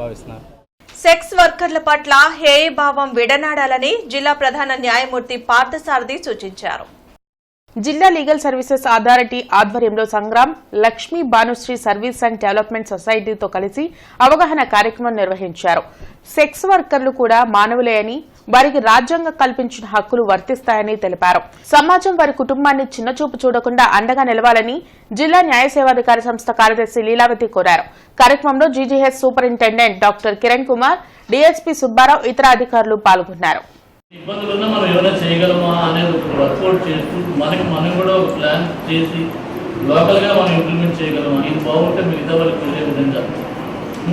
భావిస్తున్నారు. సెక్స్ వర్కర్ల పట్ల హేయభావం విడనాడాలని జిల్లా ప్రధాన న్యాయమూర్తి పార్థసారథి సూచించారు. జిల్లా లీగల్ సర్వీసెస్ అథారిటీ ఆధ్వర్యంలో Sangram Lakshmi Bhanusri service and development సొసైటీతో కలిసి అవగాహన కార్యక్రమం నిర్వహించారు. సెక్స్ వర్కర్లు కూడా మానవులే అని వారికి రాజ్యాంగం కల్పించిన హక్కులు వర్తిస్తాయని తెలిపారు. సమాజం వారి కుటుంబాన్ని చిన్నచూపు చూడకుండా అండగా నిలవాలని జిల్లా న్యాయ సేవాధికారి సంస్థ కార్యదర్శి లీలావతి కోరారు. కార్యక్రమంలో GGH superintendent doctor Kiran Kumar DSP Subbarao ఇతర అధికారులు పాల్గొన్నారు. ఇబ్బందులు ఉన్నా మనం ఏమైనా చేయగలమా అనేది ఒక వర్కౌట్ చేస్తూ మనకి మనం కూడా ఒక ప్లాన్ చేసి లోకల్గా మనం ఇంప్లిమెంట్ చేయగలమా? ఇది బాగుంటే మిగతా వాళ్ళకి వెళ్ళే విధంగా.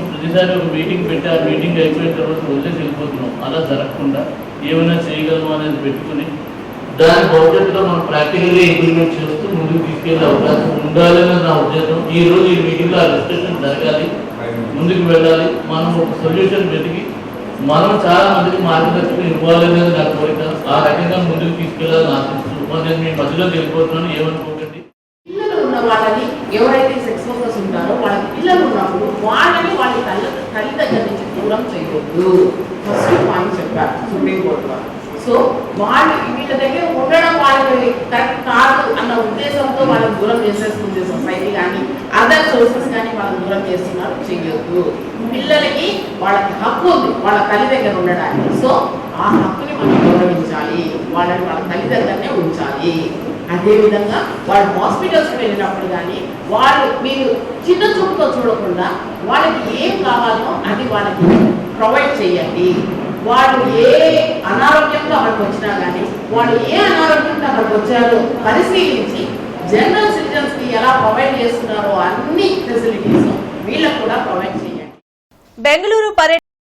ప్రతిసారి ఒక మీటింగ్ పెట్టి ఆ మీటింగ్ అయిపోయిన తర్వాత వదిలేసి వెళ్ళిపోతున్నాం అలా జరగకుండా ఏమైనా చేయగలమా అనేది పెట్టుకుని దాని భవిష్యత్తులో మనం ప్రాక్టికల్గా ఇంప్లిమెంట్ చేస్తూ ముందుకు తీసుకెళ్ళే అవకాశం ఉండాలని నా ఉద్దేశం. ఈ రోజు ఈ మీటింగ్లో ఆ డిస్కషన్ జరగాలి. ముందుకు వెళ్ళాలి. మనం ఒక సొల్యూషన్ వెతికి మనం చాలా మందికి మార్గదర్శకం ఇవ్వాలనేది నా కోరిక. ఆ రకంగా ముందుకు తీసుకెళ్ళాలని ఆశిస్తున్నాను నేను మీ మధ్యలో వెళ్ళిపోతున్నాను. ఏమనుకోకండి. పిల్లలు ఉన్న వాళ్ళని ఎవరైతే సెక్స్ వర్కర్స్ ఉంటారో వాళ్ళ పిల్లలు ఉన్నప్పుడు వాళ్ళని వాళ్ళ తల్లి తల్లి దగ్గర నుంచి దూరం చేయకూడదు ఫస్ట్ పాయింట్ చెప్పారు సుప్రీంకోర్టు వాళ్ళు సో వాళ్ళు వీళ్ళ దగ్గర ఉండడం వాళ్ళకి కరెక్ట్ కాదు అన్న ఉద్దేశంతో వాళ్ళని దూరం చేసేస్తుంది సొసైటీ కానీ అదర్ సోర్సెస్ కానీ వాళ్ళని దూరం చేస్తున్నారు చెయ్యొద్దు పిల్లలకి వాళ్ళకి హక్కు ఉంది వాళ్ళ తల్లి దగ్గర ఉండడానికి. సో ఆ హక్కుని మనం గౌరవించాలి వాళ్ళని వాళ్ళ తల్లి దగ్గరనే ఉంచాలి. అదేవిధంగా వాళ్ళు హాస్పిటల్స్కి వెళ్ళినప్పుడు కానీ వాళ్ళు మీరు చిన్న చూపుతో చూడకుండా వాళ్ళకి ఏం కావాలో అది వాళ్ళకి ప్రొవైడ్ చేయండి. వాడు ఏ అనారోగ్యంతో అక్కడికి వచ్చినా కానీ వాడు ఏ అనారోగ్యంతో అక్కడికి వచ్చారో పరిశీలించి జనరల్ సిటిజన్స్కి ఎలా ప్రొవైడ్ చేస్తున్నారో అన్ని ఫెసిలిటీస్ వీళ్ళకు కూడా ప్రొవైడ్ చేయాలి బెంగళూరు పర్యటన